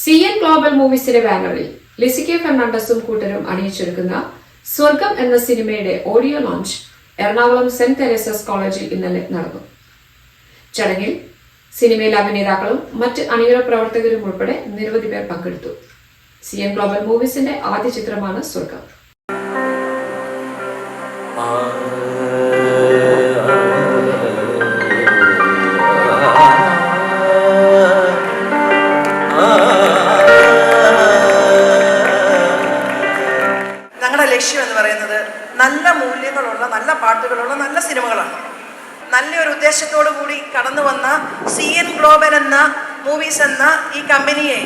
C N global മൂവീസിന്റെ ബാനറിൽ ലിസിക്കെ ഫെർണാണ്ടസും കൂട്ടരും അണിയിച്ചൊരുക്കുന്ന സ്വർഗം എന്ന സിനിമയുടെ audio launch Ernakulam Saint Teresa's കോളേജിൽ ഇന്നലെ നടന്നു. ചടങ്ങിൽ സിനിമയിലെ അഭിനേതാക്കളും മറ്റ് അണിയറ പ്രവർത്തകരും ഉൾപ്പെടെ നിരവധി പേർ പങ്കെടുത്തു. സി എൻ ഗ്ലോബൽ മൂവീസിന്റെ ആദ്യ ചിത്രമാണ് സ്വർഗം. ഉദ്ദേശത്തോടു കൂടി കടന്നു വന്ന സി എൻ ഗ്ലോബൽ എന്ന മൂവീസ് എന്ന ഈ കമ്പനിയെ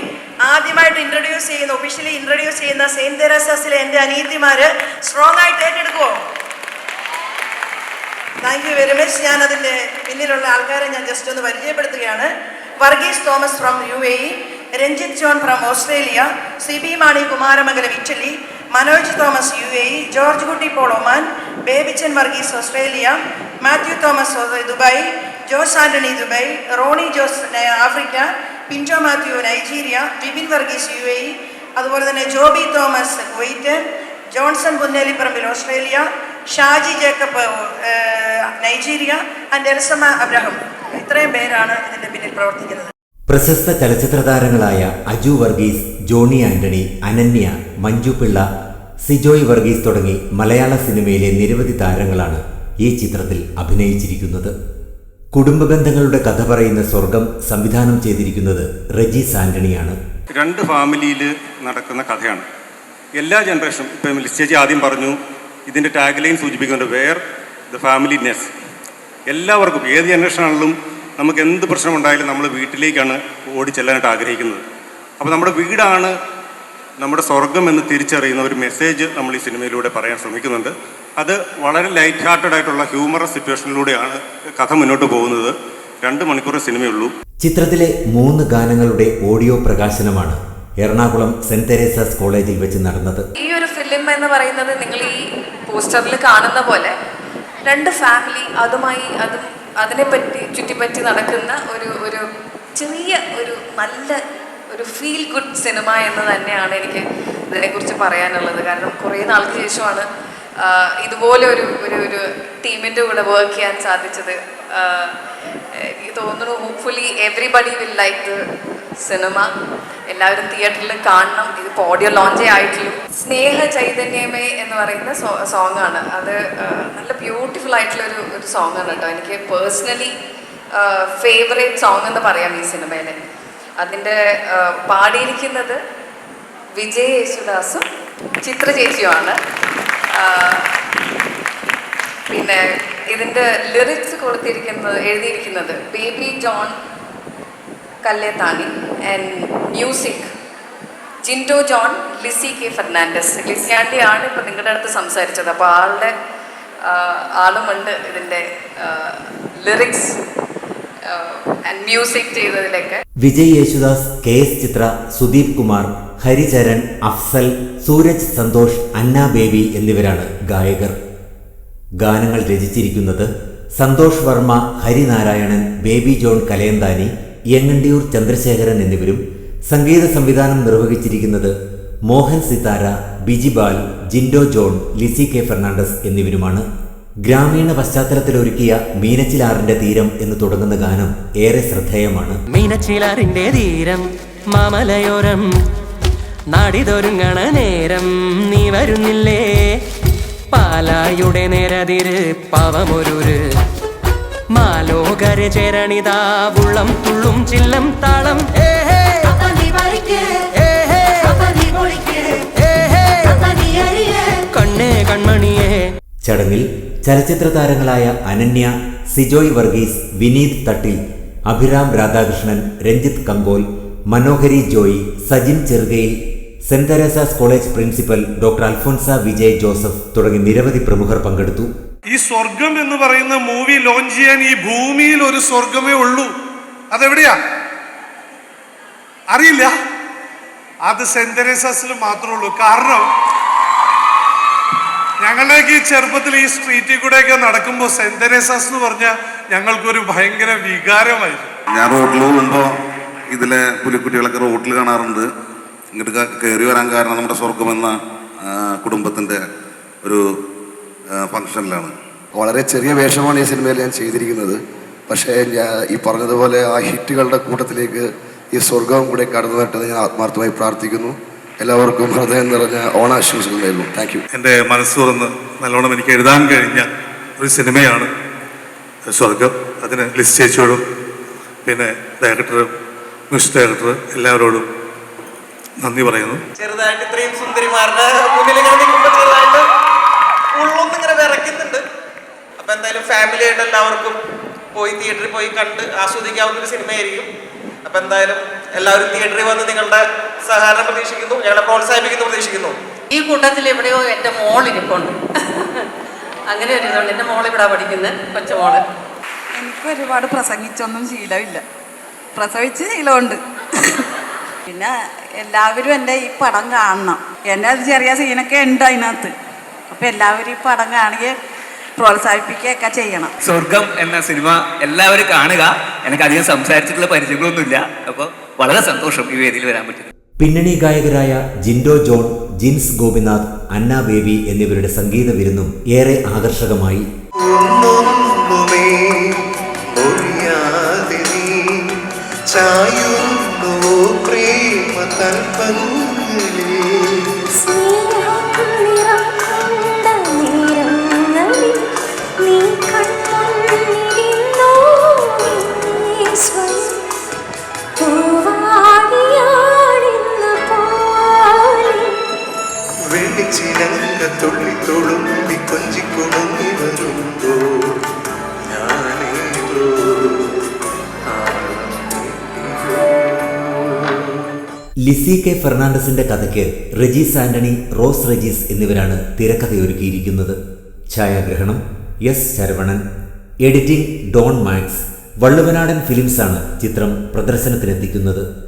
ആദ്യമായിട്ട് ഇൻട്രൊഡ്യൂസ് ചെയ്യുന്ന ഒഫീഷ്യലി ഇൻട്രൊഡ്യൂസ് ചെയ്യുന്ന സെയിന്റ് തെരേസസിലെ എന്റെ അനീതിമാര് സ്ട്രോങ് ആയിട്ട് ഏറ്റെടുക്കുമോ താങ്ക് യു വെരി മച്ച് ഞാൻ അതിന്റെ പിന്നിലുള്ള ആൾക്കാരെ ഞാൻ ജസ്റ്റ് ഒന്ന് പരിചയപ്പെടുത്തുകയാണ്. Varghese Thomas from U A E Ranjith John from Australia C B Mani Kumaramangalam Italy Manoj Thomas U A E George Kutty Poloman Babychan Varghese Australia Mathew Thomas Dubai Jose Antony Dubai Roni Jose Africa Pinjo Mathew Nigeria Vipin Varghese U A അതുപോലെ തന്നെ Joby Thomas Kuwait Johnson Punnelipparambil Australia Shaji Jacob Nigeria and Elsamma Abraham. ഇത്രയും പേരാണ് ഇതിന്റെ പിന്നിൽ പ്രവർത്തിക്കുന്നത്. പ്രശസ്ത ചലച്ചിത്ര താരങ്ങളായ അജു വർഗീസ് ജോണി ആന്റണി അനന്യ മഞ്ജു പിള്ള സിജോയ് വർഗീസ് തുടങ്ങി മലയാള സിനിമയിലെ നിരവധി താരങ്ങളാണ് ഈ ചിത്രത്തിൽ അഭിനയിച്ചിരിക്കുന്നത്. കുടുംബ ബന്ധങ്ങളുടെ കഥ പറയുന്ന സ്വർഗം സംവിധാനം ചെയ്തിരിക്കുന്നത് റജി സാന്റണിയാണ്. രണ്ട് ഫാമിലിയിൽ നടക്കുന്ന കഥയാണ്. എല്ലാ ജനറേഷനും ഇപ്പം ചേച്ചി ആദ്യം പറഞ്ഞു ഇതിന്റെ ടാഗ്ലൈൻ സൂചിപ്പിക്കുന്നുണ്ട് വെയർ ദ ഫാമിലി നെസ് എല്ലാവർക്കും ഏത് ജനറേഷനാണെങ്കിലും നമുക്ക് എന്ത് പ്രശ്നമുണ്ടായാലും നമ്മൾ വീട്ടിലേക്കാണ് ഓടി ചെല്ലാനായിട്ട് ആഗ്രഹിക്കുന്നത്. അപ്പോൾ നമ്മുടെ വീടാണ് നമ്മുടെ സ്വർഗം എന്ന് തിരിച്ചറിയുന്ന ഒരു മെസ്സേജ് നമ്മൾ ഈ സിനിമയിലൂടെ പറയാൻ ശ്രമിക്കുന്നുണ്ട്. അത് വളരെ ലൈറ്റ് ഹാർട്ടഡ് ആയിട്ടുള്ള ഹ്യൂമറസ് സിറ്റുവേഷനിലൂടെയാണ് കഥ മുന്നോട്ട് പോകുന്നത്. രണ്ട് മണിക്കൂർ സിനിമയുള്ളൂ. ചിത്രത്തിലെ മൂന്ന് ഗാനങ്ങളുടെ ഓഡിയോ പ്രകാശനമാണ് എറണാകുളം സെന്റ് തെരേസാസ് കോളേജിൽ വെച്ച് നടന്നത്. ഈ ഒരു ഫിലിം എന്ന് പറയുന്നത് നിങ്ങൾ ഈ പോസ്റ്ററിൽ കാണുന്ന പോലെ രണ്ട് ഫാമിലി അതുമായി അതും അതിനെപ്പറ്റി ചുറ്റിപ്പറ്റി നടക്കുന്ന ഒരു ഒരു ചെറിയ ഒരു നല്ല ഒരു ഫീൽ ഗുഡ് സിനിമ എന്ന് തന്നെയാണ് എനിക്ക് ഇതിനെക്കുറിച്ച് പറയാനുള്ളത്. കാരണം കുറേ നാൾക്ക് ശേഷമാണ് ഇതുപോലെ ഒരു ഒരു ഒരു ടീമിന്റെ കൂടെ വർക്ക് ചെയ്യാൻ സാധിച്ചത്. എനിക്ക് തോന്നുന്നു hopefully everybody will like the cinema എല്ലാവരും തിയേറ്ററിൽ കാണണം. ഇത് ഓഡിയോ ലോഞ്ചേ ആയിട്ടുള്ളൂ സ്നേഹ ചൈതന്യമേ എന്ന് പറയുന്ന സോങ് ആണ് അത് നല്ല ബ്യൂട്ടിഫുൾ ആയിട്ടുള്ള ഒരു ഒരു സോങ് ആണ് കേട്ടോ. എനിക്ക് പേഴ്സണലി ഫേവറേറ്റ് സോങ് എന്ന് പറയാം ഈ സിനിമയിൽ അതിന്റെ പാടിയിരിക്കുന്നത് വിജയ് യേശുദാസും ചിത്ര ചേച്ചിയുമാണ്. പിന്നെ ഇതിന്റെ ലിറിക്സ് കൊടുത്തിരിക്കുന്നത് എഴുതിയിരിക്കുന്നത് Baby John Kallethani and music Jindo John Lizy K Fernandez. Lizy aunty ആണ് ഇപ്പം നിങ്ങളുടെ അടുത്ത് സംസാരിച്ചത്. അപ്പോൾ ആളുടെ ആളുമുണ്ട് ഇതിന്റെ ലിറിക്സ് മ്യൂസിക് ചെയ്തതിലൊക്കെ. വിജയ് യേശുദാസ് കെ എസ് ചിത്ര സുദീപ് കുമാർ ഹരിചരൺ അഫ്സൽ സൂരജ് സന്തോഷ് അന്ന ബേബി എന്നിവരാണ് ഗായകർ. ഗാനങ്ങൾ രചിച്ചിരിക്കുന്നത് സന്തോഷ് വർമ്മ ഹരിനാരായണൻ ബേബി ജോൺ കലയന്താനി യങ്ങണ്ടിയൂർ ചന്ദ്രശേഖരൻ എന്നിവരും സംഗീത സംവിധാനം നിർവഹിച്ചിരിക്കുന്നത് മോഹൻ സിതാര ബിജിബാൽ ജിൻഡോ ജോൺ ലിസി കെ ഫെർണാണ്ടസ് എന്നിവരുമാണ്. ഗ്രാമീണ പശ്ചാത്തലത്തിൽ ഒരുക്കിയ മീനച്ചിലാറിന്റെ തീരം എന്ന് തുടങ്ങുന്ന ഗാനം ഏറെ ശ്രദ്ധേയമാണ്. മീനച്ചിലാറിന്റെ തീരം മാമലയോരം നാടിതൊരുങ്ങണ നേരം നീ വരുന്നില്ലേ? പാലായുടെ നേരതിര് പവമൊരുര് മാലോകര ചേരണിതാ ഉള്ളം തുള്ളും ചില്ലം താളം. ഏ ചടങ്ങിൽ ചലച്ചിത്ര താരങ്ങളായ Ananya Sijoy Varghese Vineeth Thattil Abhiram Radhakrishnan Ranjith Kankol Manohari Joy Sajin Cherukayil Saint Teresa's college principal doctor Alphonsa Vijay Joseph തുടങ്ങി നിരവധി പ്രമുഖർ പങ്കെടുത്തു. ഈ സ്വർഗം എന്ന് പറയുന്ന മൂവി ലോഞ്ച് ചെയ്യാൻ ഈ ഭൂമിയിൽ ഒരു സ്വർഗമേ ഉള്ളൂ. അതെവിടെയാ? അറിയില്ല. അത് സെന്റ് തെരേസാസിൽ മാത്രമേ ഉള്ളൂ. കാരണം ഞങ്ങളുടെയൊക്കെ ഈ ചെറുപ്പത്തിൽ ഈ സ്ട്രീറ്റിൽ കൂടെയൊക്കെ നടക്കുമ്പോൾ സെന്റ് തെരേസസ് എന്ന് പറഞ്ഞാൽ ഞങ്ങൾക്കൊരു ഭയങ്കര വികാരമായിരുന്നു. ഞാൻ റോഡിൽ പോകുമ്പോൾ ഇതിലെ പുലിക്കുട്ടികളൊക്കെ റോഡിൽ കാണാറുണ്ട്. ഇങ്ങോട്ട് കയറി വരാൻ കാരണം നമ്മുടെ സ്വർഗമെന്ന എന്ന കുടുംബത്തിന്റെ ഒരു ഫംഗ്ഷനിലാണ് വളരെ ചെറിയ വേഷമാണ് ഈ സിനിമയിൽ ഞാൻ ചെയ്തിരിക്കുന്നത്. പക്ഷേ ഞാൻ ഈ പറഞ്ഞതുപോലെ ആ ഹിറ്റുകളുടെ കൂട്ടത്തിലേക്ക് ഈ സ്വർഗവും കൂടെ കടന്നു വരട്ടെന്ന് ഞാൻ ആത്മാർത്ഥമായി പ്രാർത്ഥിക്കുന്നു. എല്ലാവർക്കും ഹൃദയം നിറഞ്ഞ ഓണാശംസകൾ നേരുന്നു താങ്ക് യു എന്റെ മനസ്സ് തുറന്ന് നല്ലോണം എനിക്ക് എഴുതാൻ കഴിഞ്ഞ ഒരു സിനിമയാണ്. സ്വർഗം. അതിന് ലിസ്റ്റ് ചേച്ചിയോടും പിന്നെ ഡയറക്ടർ മ്യൂസിക് ഡയറക്ടർ എല്ലാവരോടും നന്ദി പറയുന്നു. ചെറുതായിട്ട് ഇത്രയും സുന്ദരിമാരുടെ മുന്നിൽ ഇങ്ങനെ നിൽക്കുമ്പോൾ ചെറുതായിട്ട് ഉള്ളൊന്നും ഇങ്ങനെ വിറയ്ക്കുന്നുണ്ട്. അപ്പൊ എന്തായാലും ഫാമിലി ആയിട്ട് എല്ലാവർക്കും പോയി തിയേറ്ററിൽ പോയി കണ്ട് ആസ്വദിക്കാവുന്ന ഒരു സിനിമയായിരിക്കും. അപ്പൊ എന്തായാലും എല്ലാവരും തിയേറ്ററിൽ വന്ന് നിങ്ങളുടെ സഹകരണം പ്രതീക്ഷിക്കുന്നു ഞങ്ങളെ പ്രോത്സാഹിപ്പിക്കുന്നു പ്രതീക്ഷിക്കുന്നു. ഈ കൂട്ടത്തിൽ എവിടെയോ എന്റെ മോൾ ഇരിപ്പുണ്ട്. അങ്ങനെ ഒരു ഇതുണ്ട്. എന്റെ മോൾ ഇവിടെ പഠിക്കുന്നത് കൊച്ചുമോൾ എനിക്ക് ഒരുപാട് പ്രസംഗിച്ചൊന്നും ശീലമില്ല. പ്രസവിച്ച് ശീലമുണ്ട്. പിന്നെ എല്ലാവരും എന്റെ ഈ പടം കാണണം. എന്റെ അത് ചെറിയ സീനൊക്കെ ഉണ്ട് അതിനകത്ത്. അപ്പം എല്ലാവരും ഈ പടം കാണുകയും പ്രോത്സാഹിപ്പിക്കുകയൊക്കെ ചെയ്യണം. സ്വർഗം എന്ന സിനിമ എല്ലാവരും കാണുക. എനിക്ക് അധികം സംസാരിച്ചിട്ടുള്ള പരിചയങ്ങളൊന്നുമില്ല. അപ്പോൾ വളരെ സന്തോഷം ഈ വേദിയിൽ വരാൻ പറ്റും പിന്നണി ഗായകരായ ജിൻഡോ ജോൺ ജിൻസ് ഗോപിനാഥ് അന്ന ബേബി എന്നിവരുടെ സംഗീത വിരുന്നും ഏറെ ആകർഷകമായി. ചായുന്നു പ്രേമ തൽപ്പങ്ങളിൽ വെളിച്ചിലങ്ക തുള്ളി തുളുമ്പി വരുമ്പോൾ ഞാനേതോ ലിസി കെ ഫെർണാണ്ടസിന്റെ കഥയ്ക്ക് റെജീസ് ആന്റണി റോസ് റെജീസ് എന്നിവരാണ് തിരക്കഥയൊരുക്കിയിരിക്കുന്നത്. ഛായാഗ്രഹണം എസ് ശരവണൻ. എഡിറ്റിംഗ് ഡോൺ മാക്സ്. വള്ളുവനാടൻ ഫിലിംസാണ് ചിത്രം പ്രദർശനത്തിനെത്തിക്കുന്നത്.